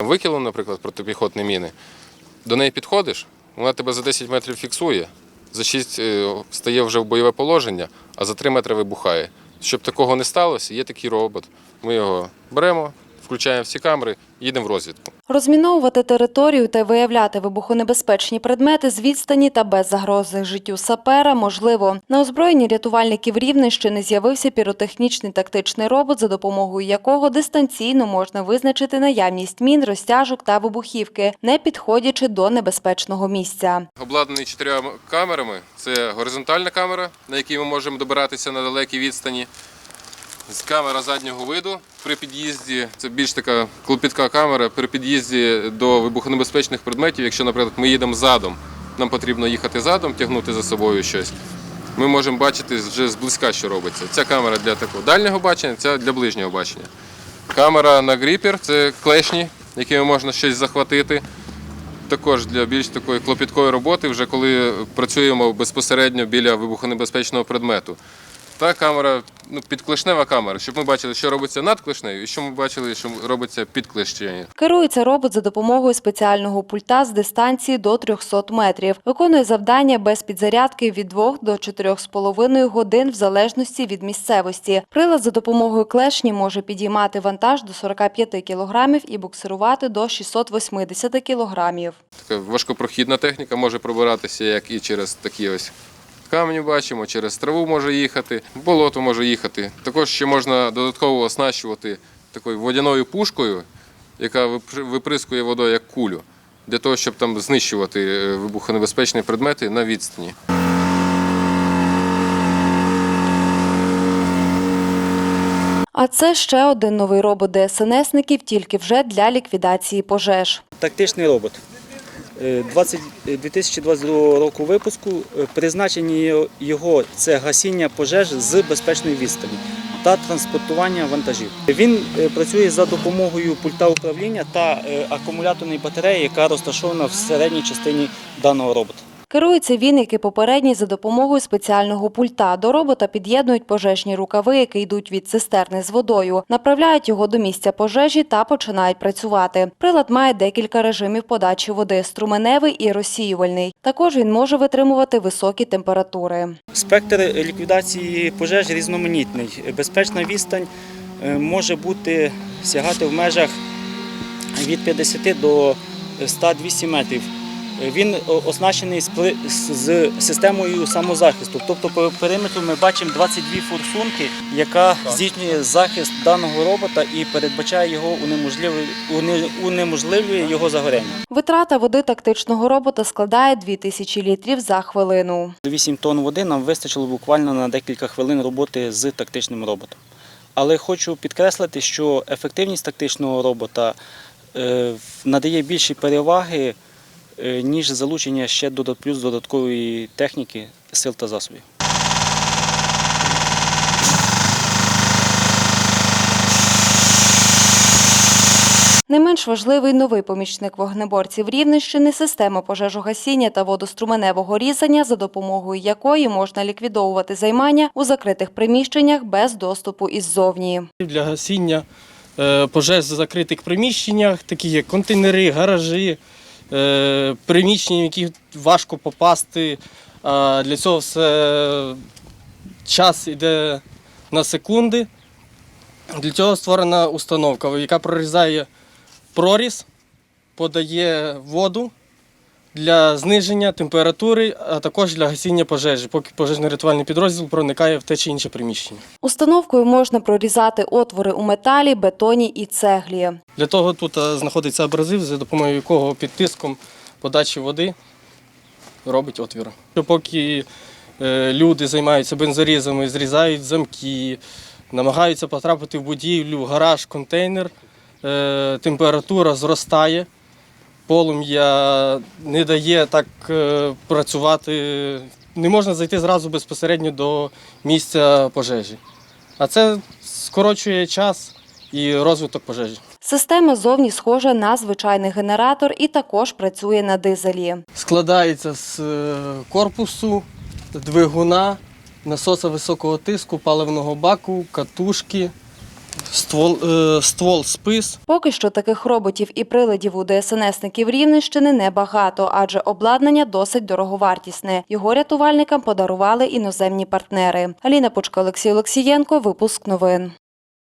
Викіло, наприклад, протипіхотні міни. До неї підходиш, вона тебе за 10 метрів фіксує, за 6 е, стає вже в бойове положення, а за 3 метри вибухає. Щоб такого не сталося, є такий робот. Ми його беремо, включаємо всі камери, їдемо в розвідку. Розміновувати територію та виявляти вибухонебезпечні предмети з відстані та без загрози життю сапера можливо. На озброєнні рятувальників Рівненщини з'явився піротехнічний тактичний робот, за допомогою якого дистанційно можна визначити наявність мін, розтяжок та вибухівки, не підходячи до небезпечного місця. Обладнаний чотирьома камерами. Це горизонтальна камера, на якій ми можемо добиратися на далекій відстані. З Камера заднього виду при під'їзді. Це більш така клопітка камера при під'їзді до вибухонебезпечних предметів. Якщо, наприклад, ми їдемо задом, нам потрібно їхати задом, тягнути за собою щось. Ми можемо бачити вже зблизька, що робиться. Ця камера для такого дальнього бачення, ця для ближнього бачення. Камера на гріпер це клешні, якими можна щось захватити також для більш такої клопіткої роботи, вже коли працюємо безпосередньо біля вибухонебезпечного предмету. Та камера, ну, підклешнева камера, щоб ми бачили, що робиться над клешнею, і що ми бачили, що робиться під клешнею. Керується робот за допомогою спеціального пульта з дистанції до 300 метрів. Виконує завдання без підзарядки від 2 до 4,5 годин в залежності від місцевості. Прилад за допомогою клешні може підіймати вантаж до 45 кілограмів і буксирувати до 680 кілограмів. Така важкопрохідна техніка може пробиратися як і через такі ось камені бачимо, через траву може їхати, болото може їхати. Також ще можна додатково оснащувати такою водяною пушкою, яка випри- виприскує водою як кулю, для того, щоб там знищувати е, вибухонебезпечні предмети на відстані. А це ще один новий робот ДСНСників, тільки вже для ліквідації пожеж. Тактичний робот. Е, 20 е, 2022 року випуску. Е, Призначення його це гасіння пожеж з безпечної відстані та транспортування вантажів. Він е, працює за допомогою пульта управління та е, акумуляторної батареї, яка розташована в середній частині даного робота. Керується він, як і попередній, за допомогою спеціального пульта. До робота під'єднують пожежні рукави, які йдуть від цистерни з водою, направляють його до місця пожежі та починають працювати. Прилад має декілька режимів подачі води струменевий і розсіювальний. Також він може витримувати високі температури. Спектр ліквідації пожеж різноманітний. Безпечна відстань е, може бути сягати в межах від 50 до 100-200 метрів. Е, Він оснащений з системою самозахисту. Тобто по периметру ми бачимо 22 форсунки, яка здійснює захист даного робота і передбачає його унеможливлює, уне- унеможливлює його загоряння. Витрата води тактичного робота складає 2000 літрів за хвилину. 8 тонн води нам вистачило буквально на декілька хвилин роботи з тактичним роботом. Але хочу підкреслити, що ефективність тактичного робота е, надає більші переваги, е, ніж залучення ще додат- плюс додаткової техніки, сил та засобів. Не менш важливий новий помічник вогнеборців Рівненщини – система пожежогасіння та водоструменевого різання, за допомогою якої можна ліквідовувати займання у закритих приміщеннях без доступу іззовні. для гасіння е, пожеж в закритих приміщеннях, такі як контейнери, гаражі, е, приміщення, в які важко попасти. Для цього все час йде на секунди. Для цього створена установка, яка прорізає проріз, подає воду для зниження температури, а також для гасіння пожежі, поки пожежно-рятувальний підрозділ проникає в те чи інше приміщення. Установкою можна прорізати отвори у металі, бетоні і цеглі. Для того тут е, знаходиться абразив, за допомогою якого під тиском подачі води робить отвір. Поки е, люди займаються бензорізами, зрізають замки, намагаються потрапити в будівлю, гараж, контейнер, е, температура зростає, полум'я не дає так е, працювати. Не можна зайти зразу безпосередньо до місця пожежі. А це скорочує час і розвиток пожежі. Система зовні схожа на звичайний генератор і також працює на дизелі. складається з е, корпусу, двигуна, насоса високого тиску, паливного баку, катушки, ствол, е, ствол спис. Поки що таких роботів і приладів у ДСНСників Рівненщини небагато, адже обладнання досить дороговартісне. Його рятувальникам подарували іноземні партнери. Аліна Пучка, Олексій Олексієнко. Випуск новин.